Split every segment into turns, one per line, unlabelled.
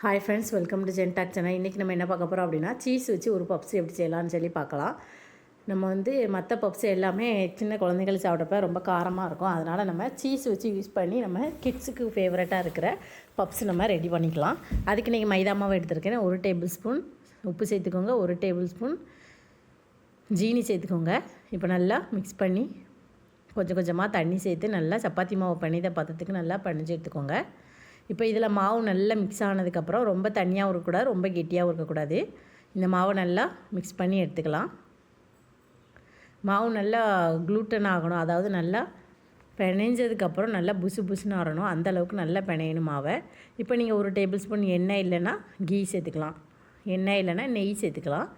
Hi friends welcome to ஜென்டாக் channel இன்றைக்கி நம்ம என்ன பார்க்க போகிறோம் அப்படின்னா சீஸ் வச்சு ஒரு பப்ஸ் எப்படி செய்யலாம்னு சொல்லி பார்க்கலாம். நம்ம வந்து மற்ற பப்ஸ் எல்லாமே சின்ன குழந்தைகள் சாப்பிட்றப்ப ரொம்ப காரமாக இருக்கும். அதனால் நம்ம சீஸ் வச்சு யூஸ் பண்ணி நம்ம கிட்ஸுக்கு ஃபேவரட்டாக இருக்கிற பப்ஸ் நம்ம ரெடி பண்ணிக்கலாம். அதுக்கு நீங்கள் மைதா மாவு எடுத்துருக்கேன். ஒரு டேபிள் ஸ்பூன் உப்பு சேர்த்துக்கோங்க. ஒரு டேபிள் ஸ்பூன் ஜீனி சேர்த்துக்கோங்க. இப்போ நல்லா மிக்ஸ் பண்ணி கொஞ்சம் கொஞ்சமாக தண்ணி சேர்த்து நல்லா சப்பாத்தி மாவு பண்ணித பதத்துக்கு நல்லா பண்ணிச்சு எடுத்துக்கோங்க. இப்போ இதில் மாவு நல்லா மிக்ஸ் ஆனதுக்கப்புறம் ரொம்ப தனியாகவும் இருக்கக்கூடாது ரொம்ப கெட்டியாகவும் இருக்கக்கூடாது. இந்த மாவை நல்லா மிக்ஸ் பண்ணி எடுத்துக்கலாம். மாவு நல்லா க்ளூட்டன் ஆகணும் அதாவது நல்லா பிணைஞ்சதுக்கப்புறம் நல்லா புசு புசுன்னு ஆறணும். அந்த அளவுக்கு நல்லா பிணையணும் மாவை. இப்போ நீங்கள் ஒரு டேபிள் ஸ்பூன் எண்ணெய் இல்லைன்னா கீ சேர்த்துக்கலாம். எண்ணெய் இல்லைன்னா நெய் சேர்த்துக்கலாம்.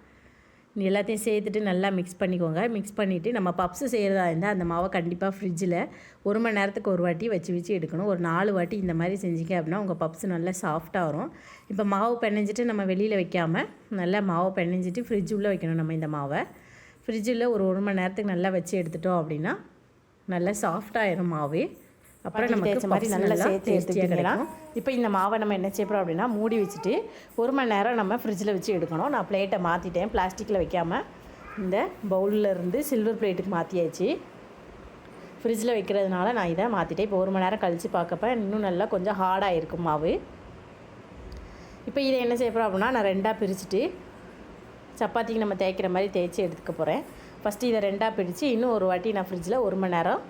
எல்லாத்தையும் சேர்த்துட்டு நல்லா மிக்ஸ் பண்ணிக்கோங்க. மிக்ஸ் பண்ணிவிட்டு நம்ம பப்ஸு செய்கிறதா இருந்தால் அந்த மாவை கண்டிப்பாக ஃப்ரிட்ஜில் ஒரு மணி நேரத்துக்கு ஒரு வாட்டி வச்சு வச்சு எடுக்கணும். ஒரு நாலு வாட்டி இந்த மாதிரி செஞ்சிங்க அப்படின்னா உங்கள் பப்ஸ் நல்லா சாஃப்டாக வரும். இப்போ மாவு பிணைஞ்சிட்டு நம்ம வெளியில் வைக்காமல் நல்லா மாவை பிணைஞ்சிட்டு ஃப்ரிட்ஜ் உள்ளே வைக்கணும் நம்ம இந்த மாவை. ஃப்ரிட்ஜில் ஒரு ஒரு மணி நேரத்துக்கு நல்லா வச்சு எடுத்துட்டோம் அப்படின்னா நல்லா சாஃப்டாகிடும் மாவு. அப்புறம் நமக்கு
தேய்ச்ச மாதிரி நல்லா சேர்த்து எடுத்துக்கலாம்.
இப்போ இந்த மாவை நம்ம என்ன செய்யறோம் அப்படின்னா மூடி வச்சுட்டு ஒரு மணி நேரம் நம்ம ஃப்ரிட்ஜில் வச்சு எடுக்கணும். நான் பிளேட்டை மாற்றிட்டேன் பிளாஸ்டிக்கில் வைக்காமல் இந்த பவுலில் இருந்து சில்வர் பிளேட்டுக்கு மாற்றியாச்சு ஃப்ரிட்ஜில் வைக்கிறதுனால நான் இதை மாற்றிட்டேன் இப்போ ஒரு மணி நேரம் கழித்து பார்க்கப்ப இன்னும் நல்லா கொஞ்சம் ஹார்டாக இருக்கும் மாவு. இப்போ இதை என்ன செய்ய போகிறோம் அப்படின்னா நான் ரெண்டாக பிரிச்சுட்டு சப்பாத்திக்கு நம்ம தேய்க்கிற மாதிரி தேய்ச்சி எடுத்துக்க போகிறேன் ஃபஸ்ட்டு இதை ரெண்டாக பிரித்து இன்னும் ஒரு வாட்டி நான் ஃப்ரிட்ஜில் ஒரு மணி நேரம்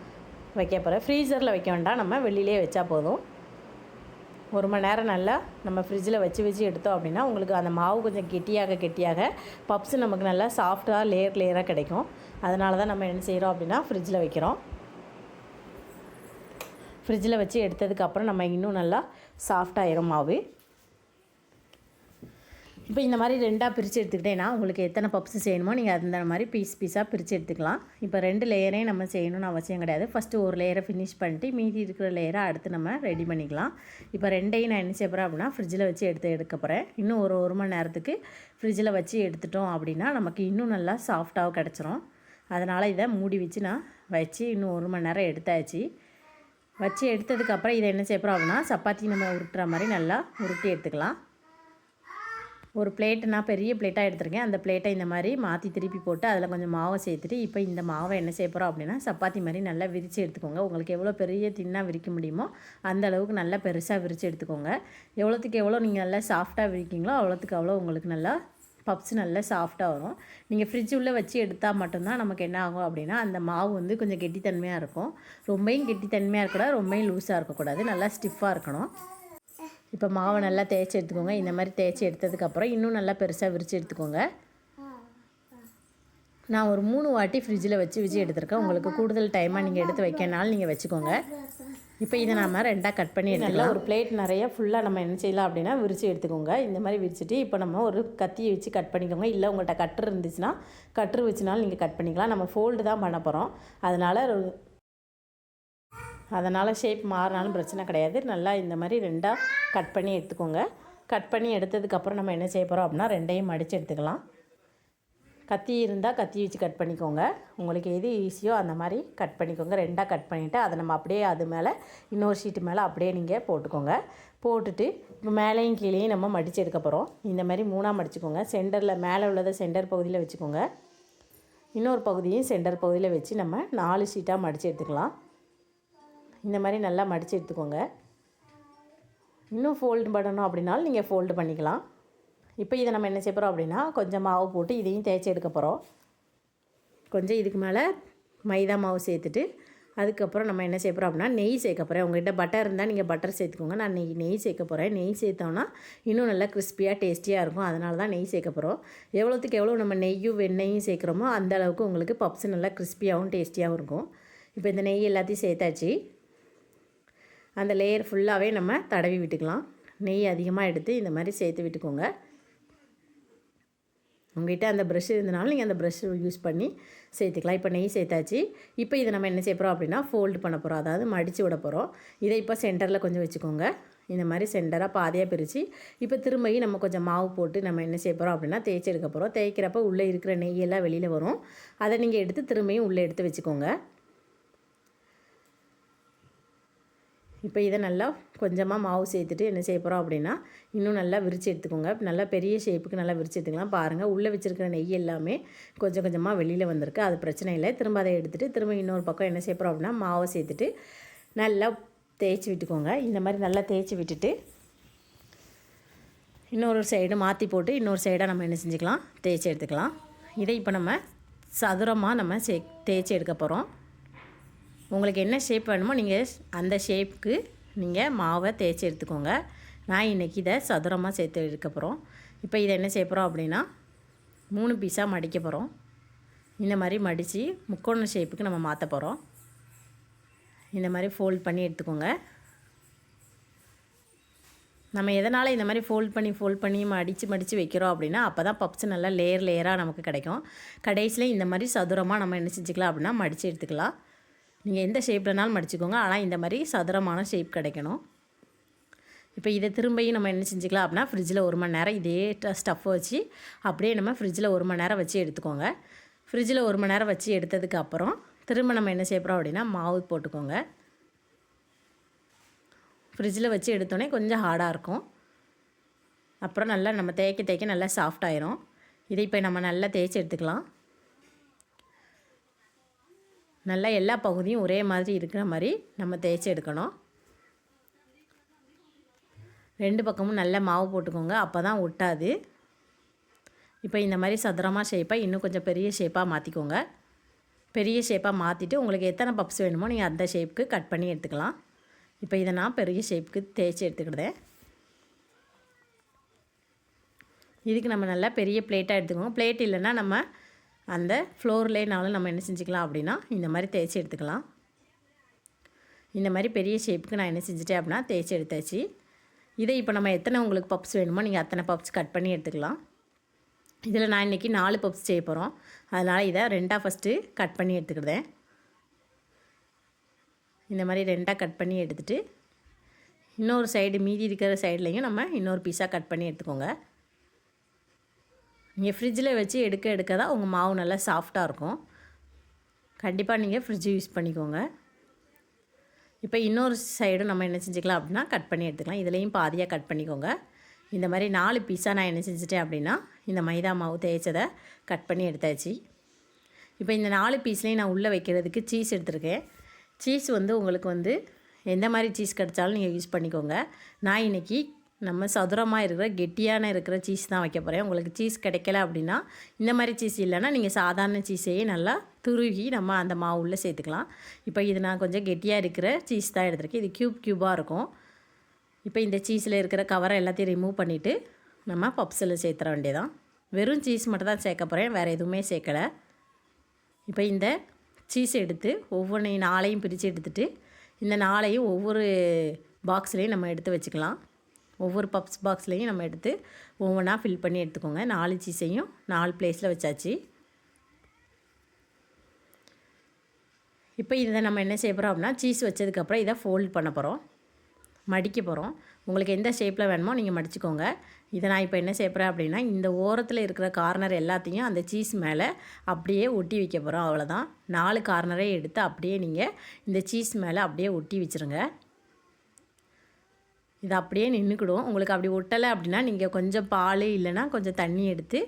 வைக்க போகிறேன் ஃப்ரீசரில் வைக்க வேண்டாம். நம்ம வெளியிலே வச்சா போதும். ஒரு மணி நேரம் நல்லா நம்ம ஃப்ரிட்ஜில் வச்சு வச்சு எடுத்தோம் அப்படின்னா உங்களுக்கு அந்த மாவு கொஞ்சம் கெட்டியாக கெட்டியாக பப்ஸ் நமக்கு நல்லா சாஃப்டாக லேயர் லேயராக கிடைக்கும். அதனால தான் நம்ம என்ன செய்கிறோம் அப்படின்னா ஃப்ரிட்ஜில் வைக்கிறோம். ஃப்ரிட்ஜில் வச்சு எடுத்ததுக்கப்புறம் நம்ம இன்னும் நல்லா சாஃப்டாயிரும் மாவு. இப்போ இந்த மாதிரி ரெண்டாக பிரித்து எடுத்துக்கிட்டேன்னா உங்களுக்கு எத்தனை பப்ஸ் செய்யணுமோ நீங்கள் அந்த மாதிரி பீஸ் பீஸாக பிரித்து எடுத்துக்கலாம். இப்போ ரெண்டு லேயரையும் நம்ம செய்யணும்னு அவசியம் கிடையாது. ஃபஸ்ட்டு ஒரு லேயரை ஃபினிஷ் பண்ணிட்டு மீதி இருக்கிற லேயரை அடுத்து நம்ம ரெடி பண்ணிக்கலாம். இப்போ ரெண்டையும் நான் என்ன செய்றேன் அப்படின்னா ஃப்ரிட்ஜில் வச்சு எடுத்து எடுக்க போகிறேன் இன்னும் ஒரு ஒரு மணி நேரத்துக்கு ஃப்ரிட்ஜில் வச்சு எடுத்துட்டோம் அப்படின்னா நமக்கு இன்னும் நல்லா சாஃப்டாக கிடச்சிரும். அதனால் இதை மூடி வச்சு நான் வச்சு இன்னும் ஒரு மணி நேரம் எடுத்தாச்சு. வச்சு எடுத்ததுக்கப்புறம் இதை என்ன செய்ய அப்படின்னா சப்பாத்தி நம்ம உருட்டுற மாதிரி நல்லா உருட்டி எடுத்துக்கலாம். ஒரு பிளேட்டு நான் பெரிய பிளேட்டாக எடுத்திருக்கேன். அந்த பிளேட்டை இந்த மாதிரி மாற்றி திருப்பி போட்டு அதில் கொஞ்சம் மாவை சேர்த்துட்டு இப்போ இந்த மாவை என்ன செய்ய போகிறோம் அப்படின்னா சப்பாத்தி மாதிரி நல்லா விரித்து எடுத்துக்கோங்க. உங்களுக்கு எவ்வளோ பெரிய தின்னாக விரிக்க முடியுமோ அந்த அளவுக்கு நல்லா பெருசாக விரித்து எடுத்துக்கோங்க. எவ்வளோத்துக்கு எவ்வளோ நீங்கள் நல்லா சாஃப்டாக விரிக்கீங்களோ அவ்வளோத்துக்கு அவ்வளோ உங்களுக்கு நல்லா பப்ஸ் நல்லா சாஃப்டாக வரும். நீங்கள் ஃப்ரிட்ஜ் உள்ளே வச்சு எடுத்தால் மட்டும்தான் நமக்கு என்ன ஆகும் அப்படின்னா அந்த மாவு வந்து கொஞ்சம் கெட்டித்தன்மையாக இருக்கும். ரொம்பையும் கெட்டித்தன்மையாக இருக்கக்கூடாது ரொம்பவும் லூஸாக இருக்கக்கூடாது. நல்லா ஸ்டிஃபாக இருக்கணும். இப்போ மாவை நல்லா தேய்ச்சி எடுத்துக்கோங்க. இந்த மாதிரி தேய்ச்சி எடுத்ததுக்கப்புறம் இன்னும் நல்லா பெருசாக விரித்து எடுத்துக்கோங்க. நான் ஒரு மூணு வாட்டி ஃப்ரிட்ஜில் வச்சு வச்சு எடுத்திருக்கேன். உங்களுக்கு கூடுதல் டைமாக நீங்கள் எடுத்து வைக்கனாலும் நீங்கள் வச்சுக்கோங்க. இப்போ இதை நம்ம ரெண்டாக கட் பண்ணி எடுத்துக்கலாம். ஒரு பிளேட் நிறைய ஃபுல்லாக நம்ம என்ன செய்யலாம் அப்படின்னா விரித்து எடுத்துக்கோங்க. இந்த மாதிரி விரிச்சிட்டு இப்போ நம்ம ஒரு கத்தியை வச்சு கட் பண்ணிக்கோங்க. இல்லை உங்கள்கிட்ட கட்ரு இருந்துச்சுன்னா கட்ரு வச்சுனாலும் நீங்கள் கட் பண்ணிக்கலாம். நம்ம ஃபோல்டு தான் பண்ண போகிறோம் அதனால் அதனால் ஷேப் மாறினாலும் பிரச்சனை கிடையாது. நல்லா இந்த மாதிரி ரெண்டாக கட் பண்ணி எடுத்துக்கோங்க. கட் பண்ணி எடுத்ததுக்கப்புறம் நம்ம என்ன செய்ய போகிறோம் அப்படின்னா ரெண்டையும் மடித்து எடுத்துக்கலாம். கத்தி இருந்தால் கத்தி வச்சு கட் பண்ணிக்கோங்க. உங்களுக்கு எது ஈஸியோ அந்த மாதிரி கட் பண்ணிக்கோங்க. ரெண்டாக கட் பண்ணிவிட்டு அதை நம்ம அப்படியே அது மேலே இன்னொரு ஷீட்டு மேலே அப்படியே நீங்கள் போட்டுக்கோங்க. போட்டுட்டு இப்போ மேலேயும் கீழேயும் நம்ம மடித்து எடுக்க போகிறோம் இந்த மாதிரி மூணாக மடிச்சுக்கோங்க. சென்டரில் மேலே உள்ளதை சென்டர் பகுதியில் வச்சுக்கோங்க. இன்னொரு பகுதியும் சென்டர் பகுதியில் வச்சு நம்ம நாலு ஷீட்டாக மடித்து எடுத்துக்கலாம். இந்த மாதிரி நல்லா மடித்து எடுத்துக்கோங்க. இன்னும் ஃபோல்டு பண்ணணும் அப்படின்னாலும் நீங்கள் ஃபோல்டு பண்ணிக்கலாம். இப்போ இதை நம்ம என்ன செய்ய போகிறோம் அப்படின்னா கொஞ்சம் மாவு போட்டு இதையும் தேய்ச்சி எடுக்க போகிறோம் கொஞ்சம் இதுக்கு மேலே மைதா மாவு சேர்த்துட்டு அதுக்கப்புறம் நம்ம என்ன செய்ய போகிறோம் அப்படின்னா நெய் சேர்க்க போகிறேன் உங்கள்கிட்ட பட்டர் இருந்தால் நீங்கள் பட்டர் சேர்த்துக்கோங்க. நான் நெய் நெய் சேர்க்க போகிறேன் நெய் சேர்த்தோன்னா இன்னும் நல்லா கிறிஸ்பியாக டேஸ்டியாக இருக்கும். அதனால தான் நெய் சேர்க்க போகிறோம் எவ்வளோத்துக்கு எவ்வளோ நம்ம நெய்யும் வெண்ணெயும் சேர்க்குறோமோ அந்த அளவுக்கு உங்களுக்கு பப்ஸ் நல்லா கிறிஸ்பியாகவும் டேஸ்டியாகவும் இருக்கும். இப்போ இந்த நெய் எல்லாத்தையும் சேர்த்தாச்சு. அந்த லேயர் ஃபுல்லாகவே நம்ம தடவி விட்டுக்கலாம். நெய் அதிகமாக எடுத்து இந்த மாதிரி சேர்த்து விட்டுக்கோங்க. உங்கள்கிட்ட அந்த ப்ரஷ் இருந்தனாலும் நீங்கள் அந்த ப்ரஷ் யூஸ் பண்ணி சேர்த்துக்கலாம். இப்போ நெய் சேர்த்தாச்சு. இப்போ இதை நம்ம என்ன செய்கிறோம் அப்படின்னா ஃபோல்டு பண்ண போகிறோம் அதாவது மடித்து விட போகிறோம் இதை இப்போ சென்டரில் கொஞ்சம் வச்சுக்கோங்க. இந்த மாதிரி சென்டராக பாதியாக பிரித்து இப்போ திரும்பியும் நம்ம கொஞ்சம் மாவு போட்டு நம்ம என்ன செய்ய போகிறோம் அப்படின்னா தேய்ச்சி எடுக்க போகிறோம் தேய்க்கிறப்ப உள்ளே இருக்கிற நெய்யெல்லாம் வெளியில் வரும். அதை நீங்கள் எடுத்து திரும்பியும் உள்ளே எடுத்து வச்சுக்கோங்க. இப்போ இதை நல்லா கொஞ்சமாக மாவு சேர்த்துட்டு என்ன செய்ய போகிறோம் அப்படின்னா இன்னும் நல்லா விரித்து எடுத்துக்கோங்க. நல்லா பெரிய ஷேப்புக்கு நல்லா விரித்து எடுத்துக்கலாம். பாருங்கள் உள்ளே வச்சுருக்கிற நெய் எல்லாமே கொஞ்சம் கொஞ்சமாக வெளியில் வந்திருக்கு. அது பிரச்சனை இல்லை. திரும்ப அதை எடுத்துகிட்டு திரும்ப இன்னொரு பக்கம் என்ன செய்ய போகிறோம் அப்படின்னா மாவை சேர்த்துட்டு நல்லா தேய்ச்சி விட்டுக்கோங்க. இந்த மாதிரி நல்லா தேய்ச்சி விட்டுட்டு இன்னொரு சைடு மாற்றி போட்டு இன்னொரு சைடாக நம்ம என்ன செஞ்சுக்கலாம்? தேய்ச்சி எடுத்துக்கலாம். இதை இப்போ நம்ம சதுரமாக நம்ம சே தேய்ச்சி எடுக்க போகிறோம் உங்களுக்கு என்ன ஷேப் வேணுமோ நீங்கள் அந்த ஷேப்புக்கு நீங்கள் மாவை தேய்ச்சி எடுத்துக்கோங்க. நான் இன்றைக்கி இதை சதுரமாக சேர்த்து எடுக்க போகிறோம் இப்போ இதை என்ன செய்ய போகிறோம் அப்படின்னா மூணு பீஸாக மடிக்க போகிறோம் இந்த மாதிரி மடித்து முக்கோண ஷேப்புக்கு நம்ம மாற்ற போகிறோம் இந்த மாதிரி ஃபோல்ட் பண்ணி எடுத்துக்கோங்க. நம்ம எதனால் இந்த மாதிரி ஃபோல்ட் பண்ணி ஃபோல்ட் பண்ணி மடித்து மடித்து வைக்கிறோம் அப்படின்னா அப்போ தான் பப்ஸ் நல்லா லேயர் லேயராக நமக்கு கிடைக்கும். கடைசியில் இந்த மாதிரி சதுரமாக நம்ம என்ன செஞ்சுக்கலாம் அப்படின்னா மடித்து எடுத்துக்கலாம். நீங்கள் எந்த ஷேப்லனாலும் மடிச்சுக்கோங்க. ஆனால் இந்த மாதிரி சதுரமான ஷேப் கிடைக்கணும். இப்போ இதை திரும்பியும் நம்ம என்ன செஞ்சுக்கலாம் அப்படின்னா ஃப்ரிட்ஜில் ஒரு மணி நேரம் இதே ஸ்டஃப்பை வச்சு அப்படியே நம்ம ஃப்ரிட்ஜில் ஒரு மணி நேரம் வச்சு எடுத்துக்கோங்க. ஃப்ரிட்ஜில் ஒரு மணி நேரம் வச்சு எடுத்ததுக்கு அப்புறம் திரும்ப நம்ம என்ன செய்யப்போகிறோம் அப்படின்னா மாவு போட்டுக்கோங்க. ஃப்ரிட்ஜில் வச்சு எடுத்தோடனே கொஞ்சம் ஹார்டாக இருக்கும். அப்புறம் நல்லா நம்ம தேய்க்க தேய்க்க நல்லா சாஃப்ட் ஆயிரும். இதை இப்போ நம்ம நல்லா தேய்ச்சி எடுத்துக்கலாம். நல்லா எல்லா பகுதியும் ஒரே மாதிரி இருக்கிற மாதிரி நம்ம தேய்ச்சி எடுக்கணும். ரெண்டு பக்கமும் நல்ல மாவு போட்டுக்கோங்க. அப்போ தான் ஒட்டாது. இப்போ இந்த மாதிரி சதுரமாக ஷேப்பாக இன்னும் கொஞ்சம் பெரிய ஷேப்பாக மாற்றிக்கோங்க பெரிய ஷேப்பாக மாற்றிட்டு உங்களுக்கு எத்தனை பப்ஸ் வேணுமோ நீங்கள் அந்த ஷேப்புக்கு கட் பண்ணி எடுத்துக்கலாம். இப்போ இதை நான் பெரிய ஷேப்புக்கு தேய்ச்சி எடுத்துக்கிட்டேன் இதுக்கு நம்ம நல்லா பெரிய பிளேட்டாக எடுத்துக்கோங்க. பிளேட் இல்லைன்னா நம்ம அந்த ஃப்ளோர்லேனாலும் நம்ம என்ன செஞ்சுக்கலாம் அப்படின்னா இந்த மாதிரி தேய்ச்சி எடுத்துக்கலாம். இந்த மாதிரி பெரிய ஷேப்புக்கு நான் என்ன செஞ்சுட்டேன் அப்படின்னா தேய்ச்சி எடுத்தாச்சு. இதை இப்போ நம்ம எத்தனை உங்களுக்கு பப்ஸ் வேணுமோ நீங்கள் அத்தனை பப்ஸ் கட் பண்ணி எடுத்துக்கலாம். இதில் நான் இன்றைக்கி நாலு பப்ஸ் செய்ய போகிறோம் அதனால் இதை ரெண்டாக ஃபஸ்ட்டு கட் பண்ணி எடுத்துக்கிறேன் இந்த மாதிரி ரெண்டாக கட் பண்ணி எடுத்துகிட்டு இன்னொரு சைடு மீதி இருக்கிற சைட்லேயும் நம்ம இன்னொரு பீஸாக கட் பண்ணி எடுத்துக்கோங்க. நீங்கள் ஃப்ரிட்ஜில் வச்சு எடுக்க எடுக்க தான் உங்கள் மாவு நல்லா சாஃப்டாக இருக்கும். கண்டிப்பாக நீங்கள் ஃப்ரிட்ஜு யூஸ் பண்ணிக்கோங்க. இப்போ இன்னொரு சைடும் நம்ம என்ன செஞ்சுக்கலாம் அப்படின்னா கட் பண்ணி எடுத்துக்கலாம். இதுலேயும் பாதியாக கட் பண்ணிக்கோங்க. இந்த மாதிரி நாலு பீஸாக நான் என்ன செஞ்சுட்டேன் அப்படின்னா இந்த மைதா மாவு தேய்ச்சதை கட் பண்ணி எடுத்தாச்சு. இப்போ இந்த நாலு பீஸ்லேயும் நான் உள்ளே வைக்கிறதுக்கு சீஸ் எடுத்திருக்கேன். சீஸ் வந்து உங்களுக்கு வந்து எந்த மாதிரி சீஸ் கிடச்சாலும் நீங்கள் யூஸ் பண்ணிக்கோங்க. நான் இன்றைக்கி நம்ம சதுரமாக இருக்கிற கெட்டியான இருக்கிற சீஸ் தான் வைக்க போகிறேன் உங்களுக்கு சீஸ் கிடைக்கல அப்படின்னா இந்த மாதிரி சீஸ் இல்லைன்னா நீங்கள் சாதாரண சீஸையே நல்லா துருகி நம்ம அந்த மாவு உள்ளே சேர்த்துக்கலாம். இப்போ இது நான் கொஞ்சம் கெட்டியாக இருக்கிற சீஸ் தான் எடுத்திருக்கேன். இது க்யூப் க்யூபாக இருக்கும். இப்போ இந்த சீஸில் இருக்கிற கவரை எல்லாத்தையும் ரிமூவ் பண்ணிவிட்டு நம்ம பப்ஸில் சேர்த்துற வேண்டியதான் வெறும் சீஸ் மட்டும் தான் சேர்க்க போகிறேன் வேறு எதுவுமே சேர்க்கலை. இப்போ இந்த சீஸ் எடுத்து ஒவ்வொன்றையும் நாளையும் பிரித்து எடுத்துகிட்டு இந்த நாளையும் ஒவ்வொரு பாக்ஸ்லேயும் நம்ம எடுத்து வச்சுக்கலாம். ஒவ்வொரு பப்ஸ் பாக்ஸ்லேயும் நம்ம எடுத்து ஒவ்வொன்றா ஃபில் பண்ணி எடுத்துக்கோங்க. நாலு சீஸையும் நாலு பிளேஸில் வச்சாச்சு. இப்போ இதை நம்ம என்ன செய்ய போகிறோம் அப்படின்னா சீஸ் வச்சதுக்கப்புறம் இதை ஃபோல்ட் பண்ண போகிறோம் மடிக்க போகிறோம் உங்களுக்கு எந்த ஷேப்பில் வேணுமோ நீங்கள் மடிச்சுக்கோங்க. இதை நான் இப்போ என்ன செய்யப்படுறேன் அப்படின்னா இந்த ஓரத்தில் இருக்கிற கார்னர் எல்லாத்தையும் அந்த சீஸ் மேலே அப்படியே ஒட்டி வைக்க போகிறோம் அவ்வளோதான் நாலு கார்னரே எடுத்து அப்படியே நீங்கள் இந்த சீஸ் மேலே அப்படியே ஒட்டி வச்சுருங்க. இது அப்படியே நின்றுக்கிடும் உங்களுக்கு அப்படி ஒட்டலை அப்படின்னா நீங்கள் கொஞ்சம் பால் இல்லைன்னா கொஞ்சம் தண்ணி எடுத்து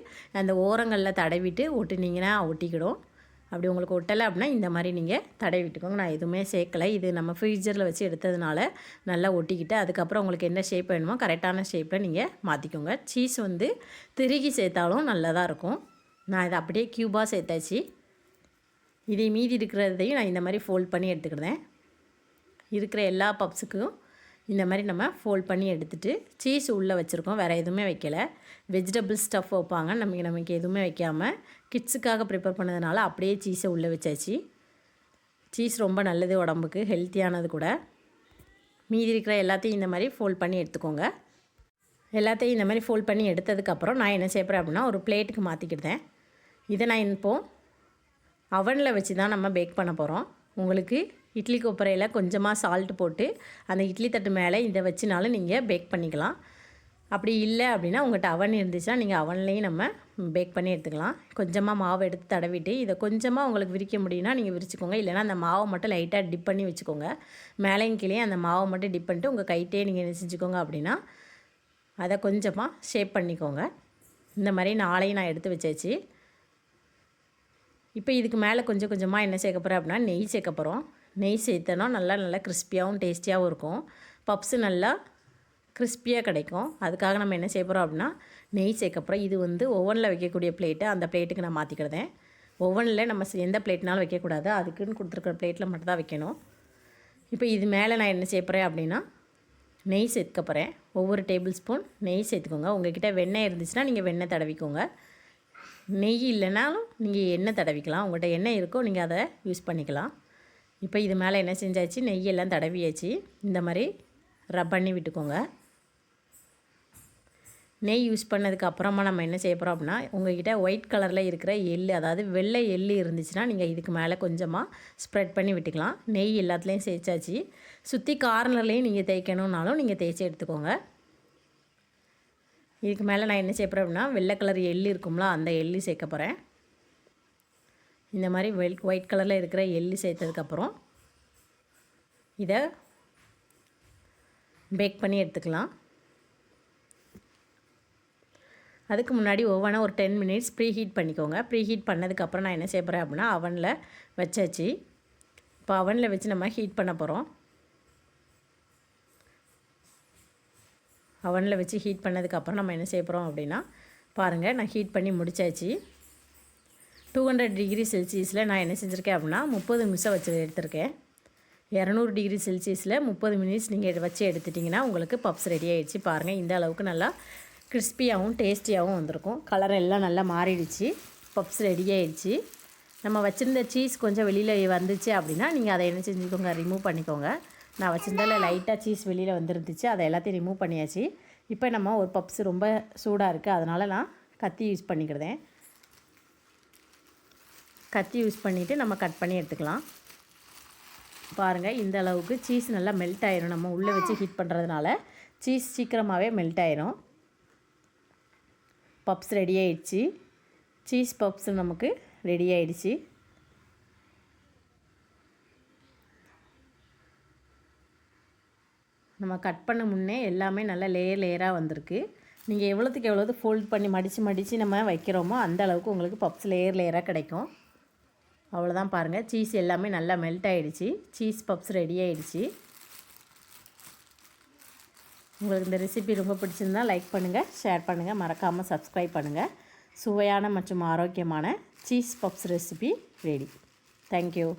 அந்த ஓரங்களில் தடவிட்டு ஒட்டுனீங்கன்னா ஒட்டிக்கிடும். அப்படி உங்களுக்கு ஒட்டலை அப்படின்னா இந்த மாதிரி நீங்கள் தடவி விட்டுக்கோங்க நான் எதுவுமே சேர்க்கலை. இது நம்ம ஃப்ரீஜரில் வச்சு எடுத்ததுனால நல்லா ஒட்டிக்கிட்டு அதுக்கப்புறம் உங்களுக்கு என்ன ஷேப் வேணுமோ கரெக்டான ஷேப்பில் நீங்கள் மாற்றிக்கோங்க சீஸ் வந்து திருகி சேர்த்தாலும் நல்லதாக இருக்கும். நான் இதை அப்படியே க்யூபாக சேர்த்தாச்சு. இதை மீதி இருக்கிறதையும் நான் இந்த மாதிரி ஃபோல்ட் பண்ணி எடுத்துக்கிடுறேன். இருக்கிற எல்லா பப்ஸுக்கும் இந்த மாதிரி நம்ம ஃபோல்ட் பண்ணி எடுத்துகிட்டு சீஸ் உள்ளே வச்சுருக்கோம். வேறு எதுவுமே வைக்கலை. வெஜிடபிள் ஸ்டஃப் வைப்பாங்க. நமக்கு நமக்கு எதுவுமே வைக்காமல் கிட்ஸுக்காக ப்ரிப்பேர் பண்ணதுனால அப்படியே சீஸை உள்ளே வச்சாச்சு. சீஸ் ரொம்ப நல்லது உடம்புக்கு ஹெல்த்தியானது கூட. மீதி இருக்கிற எல்லாத்தையும் இந்த மாதிரி ஃபோல்ட் பண்ணி எடுத்துக்கோங்க. எல்லாத்தையும் இந்த மாதிரி ஃபோல்ட் பண்ணி எடுத்ததுக்கப்புறம் நான் என்ன செய்யப்படுறேன் அப்படின்னா ஒரு பிளேட்டுக்கு மாற்றிக்கிட்டேன் இதை நான் இப்போது அவனில் வச்சு தான் நம்ம பேக் பண்ண போகிறோம் உங்களுக்கு இட்லி கொப்பரையில் கொஞ்சமாக சால்ட் போட்டு அந்த இட்லி தட்டு மேலே இதை வச்சுனாலும் நீங்கள் பேக் பண்ணிக்கலாம். அப்படி இல்லை அப்படின்னா உங்கள்கிட்ட அவன் இருந்துச்சுன்னா நீங்கள் அவன்லேயும் நம்ம பேக் பண்ணி எடுத்துக்கலாம். கொஞ்சமாக மாவு எடுத்து தடவிட்டு இதை கொஞ்சமாக உங்களுக்கு விரிக்க முடியும்னா நீங்கள் விரிச்சுக்கோங்க. இல்லைனா அந்த மாவை மட்டும் லைட்டாக டிப் பண்ணி வச்சுக்கோங்க. மேலேயும் கீழே அந்த மாவை மட்டும் டிப் பண்ணிட்டு உங்கள் கைட்டே நீங்கள் என்ன செஞ்சுக்கோங்க அப்படின்னா அதை கொஞ்சமாக ஷேப் பண்ணிக்கோங்க. இந்த மாதிரி நாளையும் நான் எடுத்து வச்சாச்சு. இப்போ இதுக்கு மேலே கொஞ்சம் கொஞ்சமாக என்ன சேர்க்க போகிறேன் அப்படின்னா நெய் சேர்க்க போகிறோம் நெய் சேர்த்தனா நல்லா நல்லா கிறிஸ்பியாகவும் டேஸ்டியாகவும் இருக்கும். பப்ஸு நல்லா கிறிஸ்பியாக கிடைக்கும். அதுக்காக நம்ம என்ன செய்ய போகிறோம் அப்படின்னா நெய் சேர்க்க போகிறோம் இது வந்து ஓவனில் வைக்கக்கூடிய பிளேட்டை அந்த பிளேட்டுக்கு நான் மாற்றிக்கிறதேன் ஓவனில் நம்ம எந்த பிளேட்னாலும் வைக்கக்கூடாது. அதுக்குன்னு கொடுத்துருக்குற பிளேட்டில் மட்டும் தான் வைக்கணும். இப்போ இது மேலே நான் என்ன செய்ய போகிறேன் அப்படின்னா நெய் சேர்த்துக்க போகிறேன் ஒவ்வொரு டேபிள் ஸ்பூன் நெய் சேர்த்துக்கோங்க. உங்கள்கிட்ட வெண்ணெய் இருந்துச்சுன்னா நீங்கள் வெண்ணெய் தடவிக்கோங்க. நெய் இல்லைனாலும் நீங்கள் எண்ணெய் தடவிக்கலாம். உங்கள்கிட்ட எண்ணெய் இருக்கோ நீங்கள் அதை யூஸ் பண்ணிக்கலாம். இப்போ இது மேலே என்ன செஞ்சாச்சு? நெய்யெல்லாம் தடவியாச்சு. இந்த மாதிரி ரப் பண்ணி விட்டுக்கோங்க. நெய் யூஸ் பண்ணதுக்கு அப்புறமா நம்ம என்ன செய்ய போகிறோம் அப்படின்னா உங்ககிட்ட ஒயிட் கலரில் இருக்கிற எள் அதாவது வெள்ளை எள் இருந்துச்சுன்னா நீங்கள் இதுக்கு மேலே கொஞ்சமாக ஸ்ப்ரெட் பண்ணி விட்டுக்கலாம். நெய் எல்லாத்துலேயும் சேர்த்தாச்சு சுற்றி கார்னர்லேயும் நீங்கள் தேய்க்கணுன்னாலும் நீங்கள் தேய்ச்சி எடுத்துக்கோங்க. இதுக்கு மேலே நான் என்ன செய்ய போகிறேன் அப்படின்னா வெள்ளை கலர் எள் இருக்கும்ல அந்த எள்ளு சேர்க்க போகிறேன் இந்த மாதிரி வெல் ஒயிட் கலரில் இருக்கிற எள்ளு சேர்த்ததுக்கப்புறம் இதை பேக் பண்ணி எடுத்துக்கலாம். அதுக்கு முன்னாடி ஒவ்வொன்றா ஒரு டென் மினிட்ஸ் ப்ரீ ஹீட் பண்ணிக்கோங்க. ப்ரீ ஹீட் பண்ணதுக்கப்புறம் நான் என்ன செய்ய போகிறேன் அப்படின்னா அவனில் வச்சாச்சு. இப்போ அவனில் வச்சு நம்ம ஹீட் பண்ண போகிறோம் அவனில் வச்சு ஹீட் பண்ணதுக்கப்புறம் நம்ம என்ன செய்ய போகிறோம் அப்படின்னா பாருங்கள் நான் ஹீட் பண்ணி முடிச்சாச்சு. டூ ஹண்ட்ரட் டிகிரி செல்சியஸில் நான் என்ன செஞ்சுருக்கேன் அப்படின்னா முப்பது நிமிஷம் வச்சு எடுத்திருக்கேன். இரநூறு டிகிரி செல்சியஸில் முப்பது மினிட்ஸ் நீங்கள் வச்சு எடுத்துட்டிங்கன்னா உங்களுக்கு பப்ஸ் ரெடி ஆகிடுச்சு பாருங்கள் இந்த அளவுக்கு நல்லா கிறிஸ்பியாகவும் டேஸ்டியாகவும் வந்திருக்கும். கலர் எல்லாம் நல்லா மாறிடுச்சு. பப்ஸ் ரெடி ஆகிடுச்சு நம்ம வச்சுருந்த சீஸ் கொஞ்சம் வெளியில் வந்துச்சு அப்படின்னா நீங்கள் அதை என்ன செஞ்சுக்கோங்க ரிமூவ் பண்ணிக்கோங்க. நான் வச்சுருந்தால லைட்டாக சீஸ் வெளியில் வந்துருந்துச்சு. அதை எல்லாத்தையும் ரிமூவ் பண்ணியாச்சு. இப்போ நம்ம ஒரு பப்ஸ் ரொம்ப சூடாக இருக்குது அதனால் நான் கத்தி யூஸ் பண்ணிக்கிறதேன் கத்தி யூஸ் பண்ணிவிட்டு நம்ம கட் பண்ணி எடுத்துக்கலாம். பாருங்கள் இந்த அளவுக்கு சீஸ் நல்லா மெல்ட் ஆயிரும். நம்ம உள்ளே வச்சு ஹீட் பண்ணுறதுனால சீஸ் சீக்கிரமாகவே மெல்ட் ஆயிரும். பப்ஸ் ரெடி ஆயிடுச்சு. சீஸ் பப்ஸ் நமக்கு ரெடி ஆயிடுச்சு. நம்ம கட் பண்ண முன்னே எல்லாமே நல்லா லேயர் லேயராக வந்திருக்கு. நீங்கள் எவ்வளோத்துக்கு எவ்வளோது ஃபோல்ட் பண்ணி மடித்து மடித்து நம்ம வைக்கிறோமோ அந்த அளவுக்கு உங்களுக்கு பப்ஸ் லேயர் லேயராக கிடைக்கும். அவ்வளோதான் பாருங்கள் சீஸ் எல்லாமே நல்லா மெல்ட் ஆகிடுச்சி சீஸ் பப்ஸ் ரெடி ஆகிடுச்சி உங்களுக்கு இந்த ரெசிபி ரொம்ப பிடிச்சிருந்தா லைக் பண்ணுங்கள் ஷேர் பண்ணுங்கள் மறக்காமல் சப்ஸ்கிரைப் பண்ணுங்கள் சுவையான மற்றும் ஆரோக்கியமான cheese puffs recipe ready thank you